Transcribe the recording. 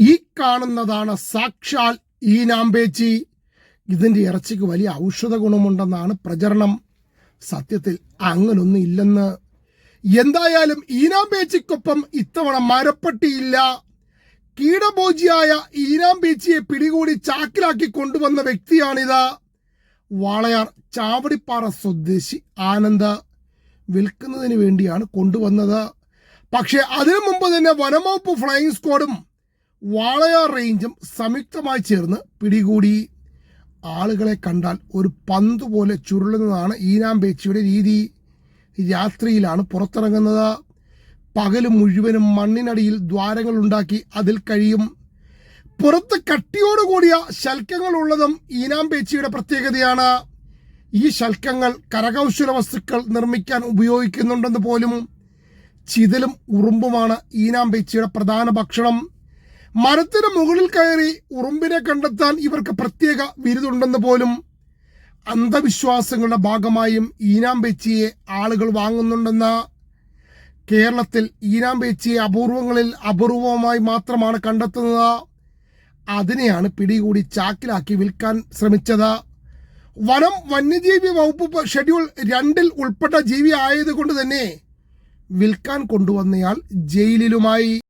ഈ കാണുന്നതാണ് സാക്ഷാൽ ഈ നാമ്പേച്ചി ഇതിന്റെ ഇറച്ചിക്ക് വലിയ ഔഷധ ഗുണമുണ്ടെന്നാണ് പ്രചരണം. സത്യത്തിൽ അങ്ങനൊന്നും ഇല്ലെന്ന്. എന്തായാലും ഈനാമ്പേച്ചിക്കൊപ്പം ഇത്തവണ മരപ്പട്ടിയില്ല. കീടഭോജിയായ ഈനാമ്പേച്ചിയെ പിടികൂടി ചാക്കിലാക്കി കൊണ്ടുവന്ന വ്യക്തിയാണിത്. വാളയാർ ചാവടിപ്പാറ സ്വദേശി ആനന്ദ്. വിൽക്കുന്നതിന് വേണ്ടിയാണ് കൊണ്ടുവന്നത്. പക്ഷേ അതിനു മുമ്പ് തന്നെ വനംവകുപ്പ് ഫ്ലൈയിങ് സ്ക്വാഡും വാളയാർ റേഞ്ചും സംയുക്തമായി ചേർന്ന് പിടികൂടി. ആളുകളെ കണ്ടാൽ ഒരു പന്ത് പോലെ ചുരുളുന്നതാണ് ഈനാമ്പേച്ചിയുടെ രീതി. രാത്രിയിലാണ് പുറത്തിറങ്ങുന്നത്. പകൽ മുഴുവനും മണ്ണിനടിയിൽ ദ്വാരങ്ങൾ ഉണ്ടാക്കി അതിൽ കഴിയും. പുറത്ത് കട്ടിയോടുകൂടിയ ശൽക്കങ്ങൾ ഉള്ളതും ഈനാമ്പേച്ചിയുടെ പ്രത്യേകതയാണ്. ഈ ശൽക്കങ്ങൾ കരകൗശല വസ്തുക്കൾ നിർമ്മിക്കാൻ ഉപയോഗിക്കുന്നുണ്ടെന്ന് പോലും ചിതലും ഉറുമ്പുമാണ് ഈനാമ്പേച്ചിയുടെ പ്രധാന ഭക്ഷണം. മരത്തിന് മുകളിൽ കയറി ഉറുമ്പിനെ കണ്ടെത്താൻ ഇവർക്ക് പ്രത്യേക ബിരുദുണ്ടെന്ന് പോലും അന്ധവിശ്വാസങ്ങളുടെ ഭാഗമായും ഈനാമ്പേച്ചിയെ ആളുകൾ വാങ്ങുന്നുണ്ടെന്ന്. കേരളത്തിൽ ഈനാമ്പേച്ചിയെ അപൂർവങ്ങളിൽ അപൂർവമായി മാത്രമാണ് കണ്ടെത്തുന്നത്. അതിനെയാണ് പിടികൂടി ചാക്കിലാക്കി വിൽക്കാൻ ശ്രമിച്ചത്. വനം വന്യജീവി വകുപ്പ് ഷെഡ്യൂൾ രണ്ടിൽ ഉൾപ്പെട്ട ജീവി ആയതുകൊണ്ട് തന്നെ വിൽക്കാൻ കൊണ്ടുവന്നയാൾ ജയിലിലുമായി.